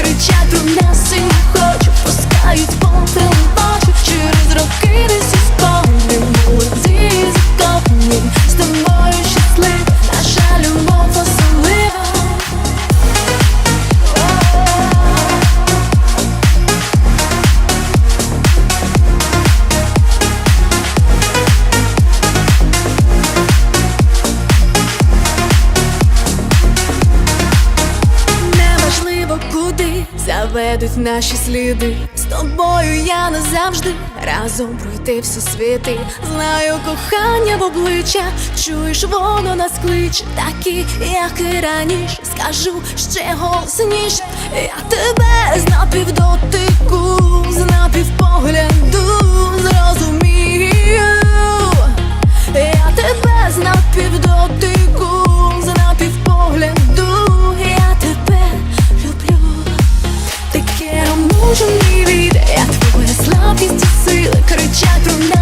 кричать у нас і не хочу Пускають повтори куди заведуть наші сліди. З тобою я назавжди разом пройти всі світи. Знаю кохання в обличчя, чуєш, воно нас кличе, такі, як і раніше. Скажу ще голосніше. Я тебе з напівдотику, кричать у